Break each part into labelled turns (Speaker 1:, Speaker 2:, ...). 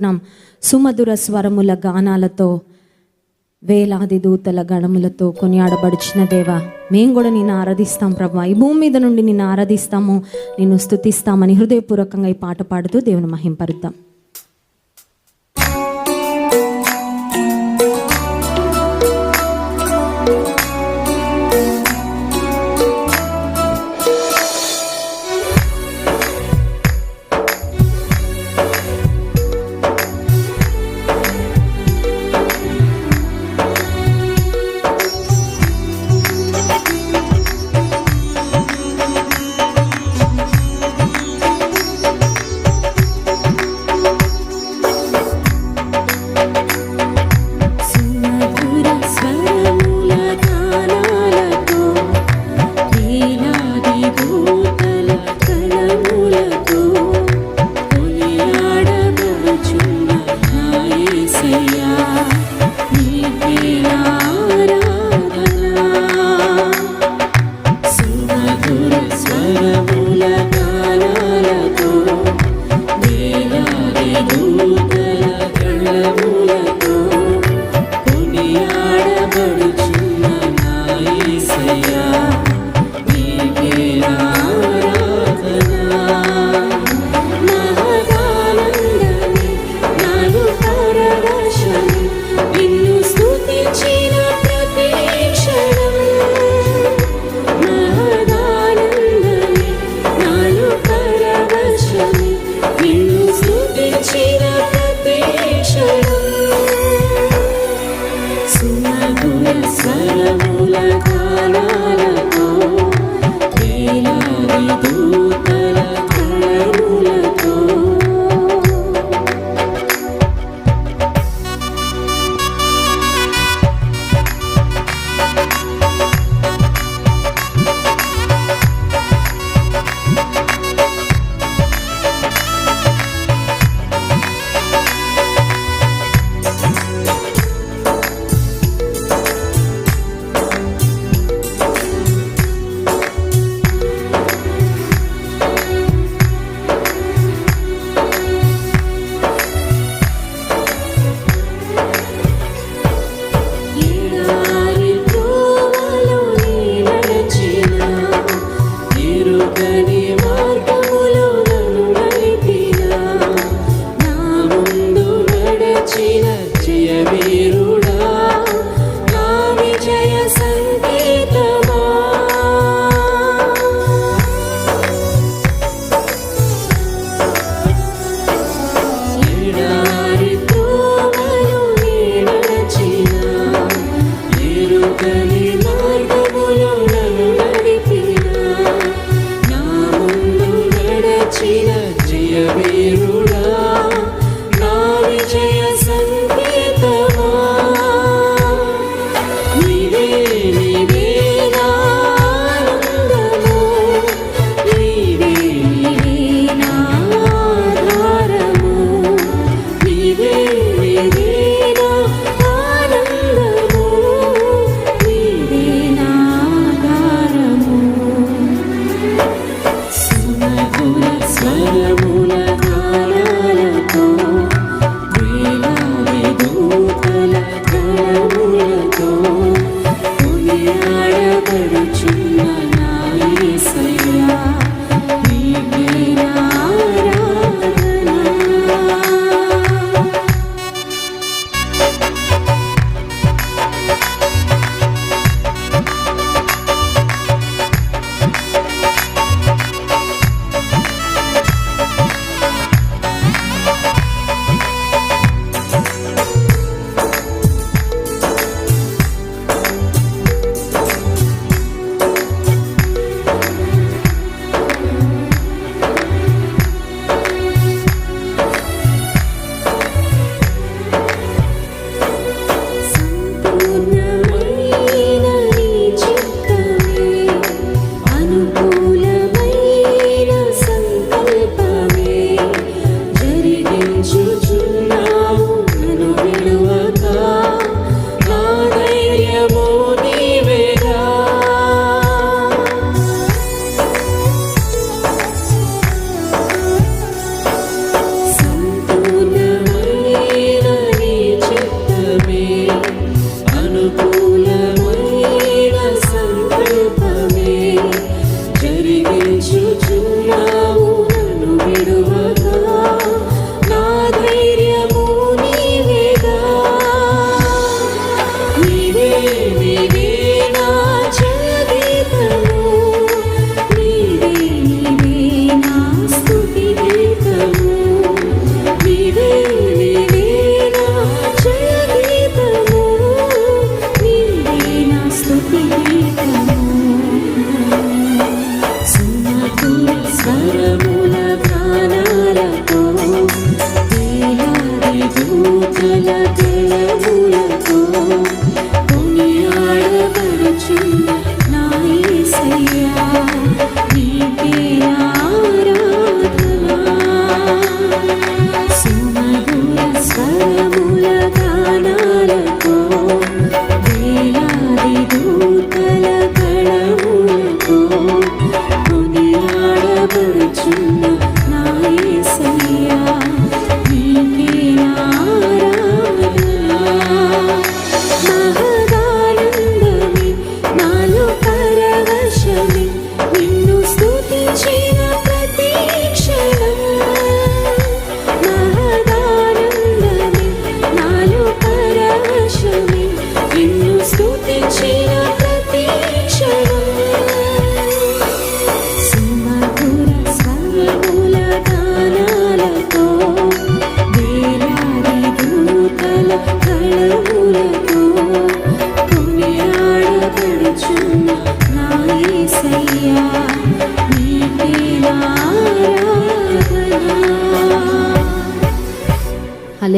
Speaker 1: నాం సుమధుర స్వరముల గానాలతో వేలాది దూతల గణములతో కొనియాడబడిచిన దేవా మేము కూడా నిన్ను ఆరాధిస్తాం ప్రభా. ఈ భూమి మీద నుండి నిన్ను ఆరాధిస్తాము నిన్ను స్తుతిస్తామని హృదయపూర్వకంగా ఈ పాట పాడుతూ దేవుని మహింపరుద్దాం.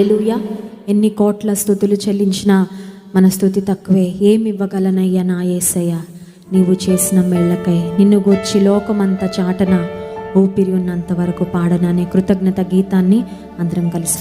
Speaker 1: హలెలుయ ఎన్ని కోట్ల స్థుతులు చెల్లించినా మన స్థుతి తక్కువే. ఏమి ఇవ్వగలనయ్యా నా యేసయ్య నీవు చేసిన మెళ్ళకై నిన్ను గూర్చి లోకమంత చాటన ఊపిరి ఉన్నంత వరకు పాడననే కృతజ్ఞత గీతాన్ని అందరం కలిసి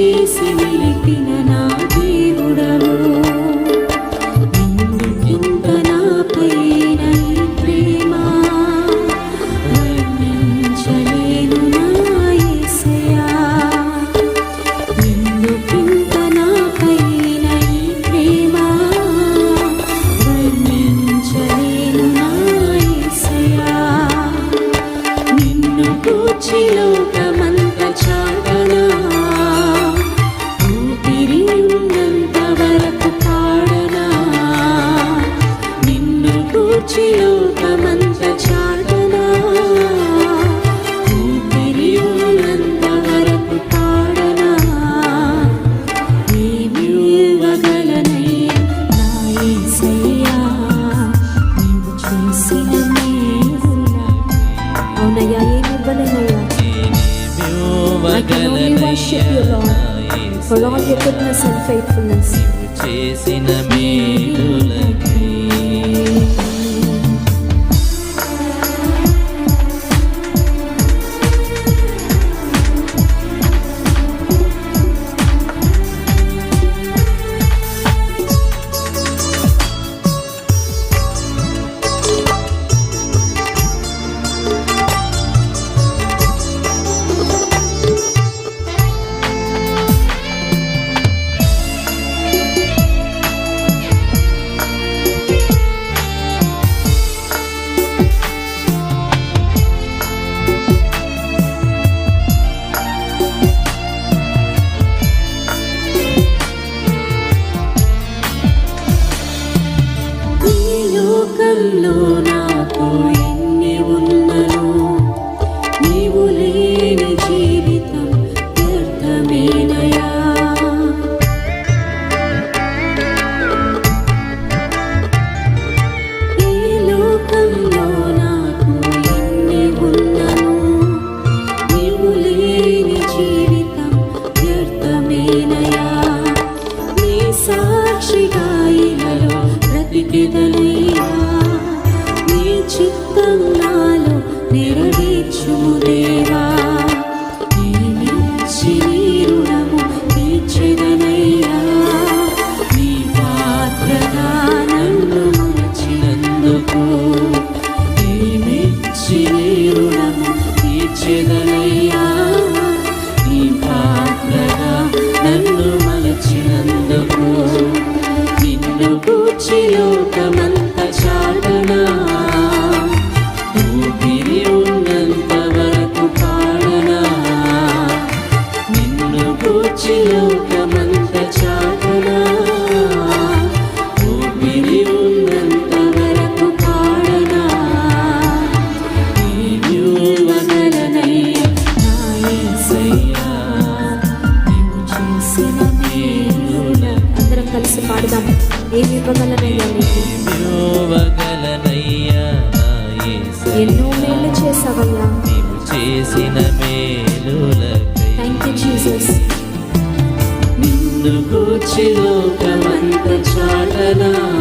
Speaker 2: చేసి నిలిపిన నా దేవుడవు ఇంత నాపైన ప్రేమ వర్ణించలేను నా యేసయ్యా ఎందుకింత నాపైన ప్రేమ వర్ణించలేను నా నిన్ను కూర్చి లోకమంత
Speaker 1: worship you, Lord, for all your goodness and faithfulness.
Speaker 3: చేసిన
Speaker 4: నిన్ను కూర్చి లోకమంత చాటనా